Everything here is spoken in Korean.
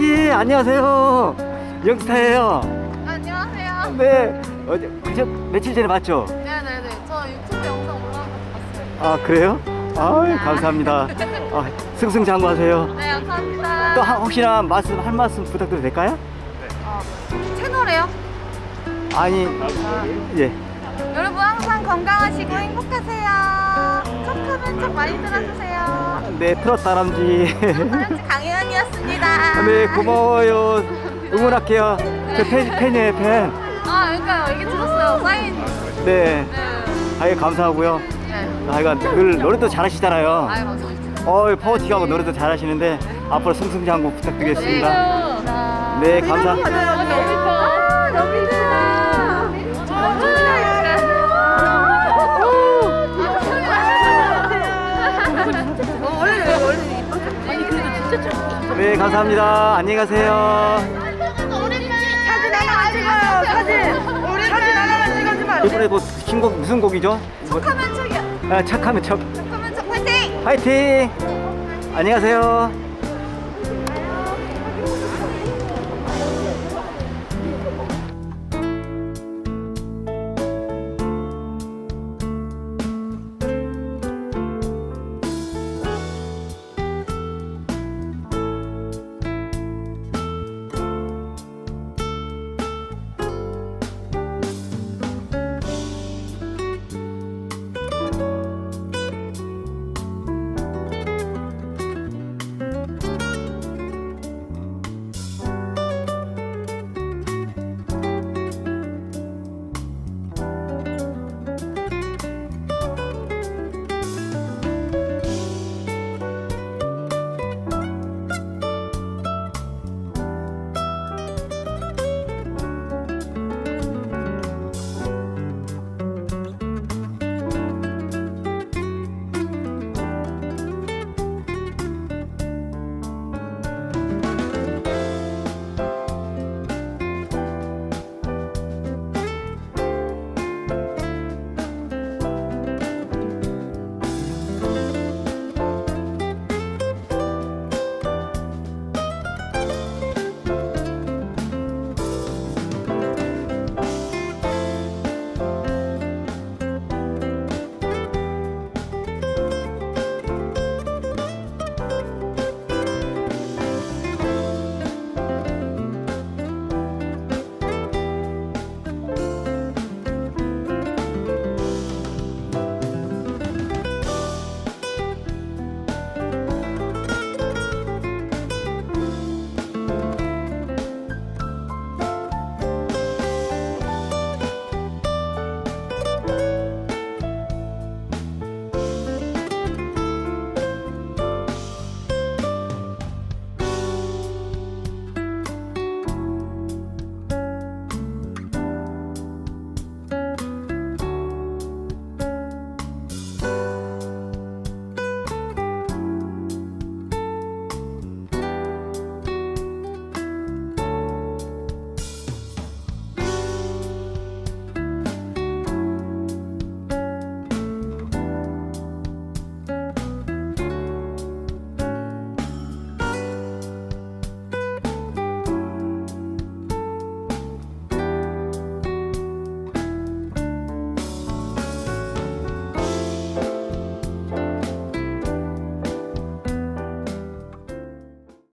씨 안녕하세요. 영스타예요. 안녕하세요. 네. 어제 그저 며칠 전에 봤죠? 네네네. 저 유튜브 영상 올라온 거 봤어요. 아 그래요? 아 감사합니다. 아, 승승장구하세요. 네, 감사합니다. 또 하- 혹시나 말씀 할 말씀 부탁드려도 될까요? 어, 채널에요? 아니 예. 여러분 항상 건강하시고 행복하세요. 척하면 척 많이 들어주세요. 네 트롯 다람쥐. 다람쥐 강혜연이었습니다. 네 고마워요. 응원할게요. 저 팬, 팬이에요 팬. 아, 그러니까 얘기 들었어요. 사인. 네. 네. 아예 감사하고요. 네. 아이가 늘 노래도 잘하시잖아요. 아유, 맞아. 어 파워틱하고 노래도 잘하시는데 앞으로 승승장구 부탁드리겠습니다. 네 감사. 아, 너무 이뻐. 네 감사합니다. 안녕히 가세요. 사진 하나만 찍어요. 사진. 사진 하나만 찍어주면 이번에 뭐 신곡 무슨 곡이죠? 뭐, 척하면 척이야. 아, 착하면 척. 척하면 척 화이팅. 화이팅! 안녕하세요.